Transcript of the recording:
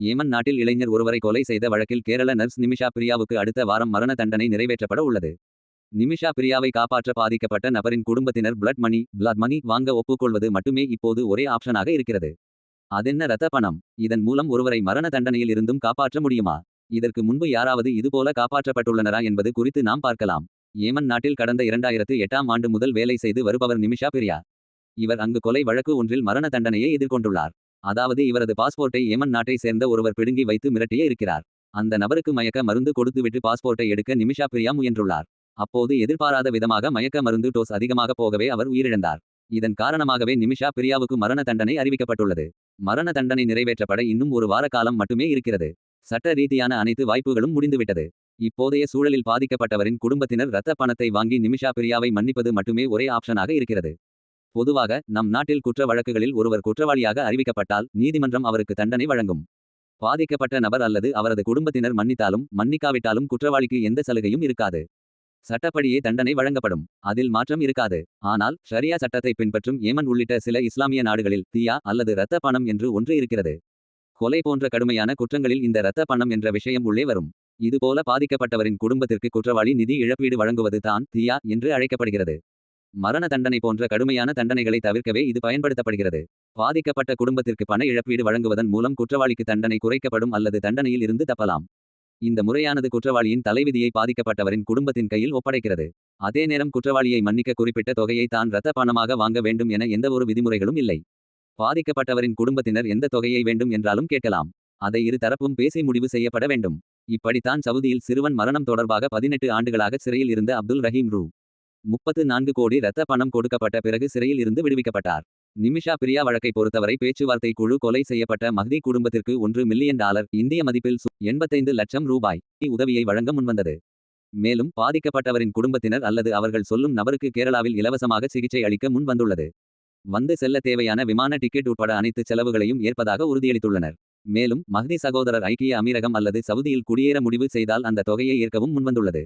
Yemen நாட்டில் இளைஞர் ஒருவரை கொலை செய்த வழக்கில் கேரள நர்ஸ் நிமிஷா பிரியாவுக்கு அடுத்த வாரம் மரண தண்டனை நிறைவேற்றப்பட உள்ளது. நிமிஷா பிரியாவை காப்பாற்ற பாதிக்கப்பட்ட நபரின் குடும்பத்தினர் பிளட் மணி பிளட் மணி வாங்க ஒப்புக்கொள்வது மட்டுமே இப்போது ஒரே ஆப்ஷனாக இருக்கிறது. அதென்ன ரத்த பணம்? இதன் மூலம் ஒருவரை மரண தண்டனையில் இருந்தும் காப்பாற்ற முடியுமா? இதற்கு முன்பு யாராவது இதுபோல காப்பாற்றப்பட்டுள்ளனரா என்பது குறித்து நாம் பார்க்கலாம். ஏமன் நாட்டில் கடந்த இரண்டாயிரத்து எட்டாம் ஆண்டு முதல் வேலை செய்து வருபவர் நிமிஷா பிரியா. இவர் அங்கு கொலை வழக்கு ஒன்றில் மரண தண்டனையை எதிர்கொண்டுள்ளார். அதாவது இவரது பாஸ்போர்ட்டை ஏமன் நாட்டை சேர்ந்த ஒருவர் பிடுங்கி வைத்து மிரட்டியே இருக்கிறார். அந்த நபருக்கு மயக்க மருந்து கொடுத்துவிட்டு பாஸ்போர்ட்டை எடுக்க நிமிஷா பிரியா முயன்றுள்ளார். அப்போது எதிர்பாராத விதமாக மயக்க மருந்து டோஸ் அதிகமாக போகவே அவர் உயிரிழந்தார். இதன் காரணமாகவே நிமிஷா பிரியாவுக்கு மரண தண்டனை அறிவிக்கப்பட்டுள்ளது. மரண தண்டனை நிறைவேற்றப்பட இன்னும் ஒரு வார காலம் மட்டுமே இருக்கிறது. சட்ட ரீதியான அனைத்து வாய்ப்புகளும் முடிந்துவிட்டது. இப்போதைய சூழலில் பாதிக்கப்பட்டவரின் குடும்பத்தினர் இரத்த பணத்தை வாங்கி நிமிஷா பிரியாவை மன்னிப்பது மட்டுமே ஒரே ஆப்ஷனாக இருக்கிறது. பொதுவாக நம் நாட்டில் குற்ற வழக்குகளில் ஒருவர் குற்றவாளியாக அறிவிக்கப்பட்டால் நீதிமன்றம் அவருக்கு தண்டனை வழங்கும். பாதிக்கப்பட்ட நபர் அல்லது அவரது குடும்பத்தினர் மன்னித்தாலும் மன்னிக்காவிட்டாலும் குற்றவாளிக்கு எந்த சலுகையும் இருக்காது. சட்டப்படியே தண்டனை வழங்கப்படும். அதில் மாற்றம் இருக்காது. ஆனால் ஷரியா சட்டத்தை பின்பற்றும் ஏமன் உள்ளிட்ட சில இஸ்லாமிய நாடுகளில் தியா அல்லது இரத்த பணம் என்று ஒன்று இருக்கிறது. கொலை போன்ற கடுமையான குற்றங்களில் இந்த இரத்த பணம் என்ற விஷயம் உள்ளே வரும். இதுபோல பாதிக்கப்பட்டவரின் குடும்பத்திற்கு குற்றவாளி நிதி இழப்பீடு வழங்குவது தான் தியா என்று அழைக்கப்படுகிறது. மரண தண்டனை போன்ற கடுமையான தண்டனைகளை தவிர்க்கவே இது பயன்படுத்தப்படுகிறது. பாதிக்கப்பட்ட குடும்பத்திற்கு பண இழப்பீடு வழங்குவதன் மூலம் குற்றவாளிக்கு தண்டனை குறைக்கப்படும் அல்லது தண்டனையில் இருந்து தப்பலாம். இந்த முறையானது குற்றவாளியின் தலைவிதியை பாதிக்கப்பட்டவரின் குடும்பத்தின் கையில் ஒப்படைக்கிறது. அதே நேரம் குற்றவாளியை மன்னிக்க குறிப்பிட்ட தொகையை தான் இரத்த பணமாக வாங்க வேண்டும் என எந்தவொரு விதிமுறைகளும் இல்லை. பாதிக்கப்பட்டவரின் குடும்பத்தினர் எந்த தொகையை வேண்டும் என்றாலும் கேட்கலாம். அதை இரு தரப்பும் பேசி முடிவு செய்யப்பட வேண்டும். இப்படித்தான் சவுதியில் சிறுவன் மரணம் தொடர்பாக பதினெட்டு ஆண்டுகளாக சிறையில் இருந்த அப்துல் ரஹீம் ரூ. முப்பத்து நான்கு கோடி இரத்த பணம் கொடுக்கப்பட்ட பிறகு சிறையில் இருந்து விடுவிக்கப்பட்டார். நிமிஷா பிரியா வழக்கை பொறுத்தவரை பேச்சுவார்த்தை குழு கொலை செய்யப்பட்ட மஹ்தி குடும்பத்திற்கு ஒன்று மில்லியன் டாலர் இந்திய மதிப்பில் சு- எண்பத்தைந்து லட்சம் ரூபாய் உதவியை வழங்க முன்வந்தது. மேலும் பாதிக்கப்பட்டவரின் குடும்பத்தினர் அல்லது அவர்கள் சொல்லும் நபருக்கு கேரளாவில் இலவசமாக சிகிச்சை அளிக்க முன் வந்துள்ளது வந்து செல்ல தேவையான விமான டிக்கெட் உட்பட அனைத்து செலவுகளையும் ஏற்பதாக உறுதியளித்துள்ளனர். மேலும் மஹ்தி சகோதரர் ஐக்கிய அமீரகம் அல்லது சவுதியில் குடியேற முடிவு செய்தால் அந்த தொகையை ஏற்கவும் முன்வந்துள்ளது.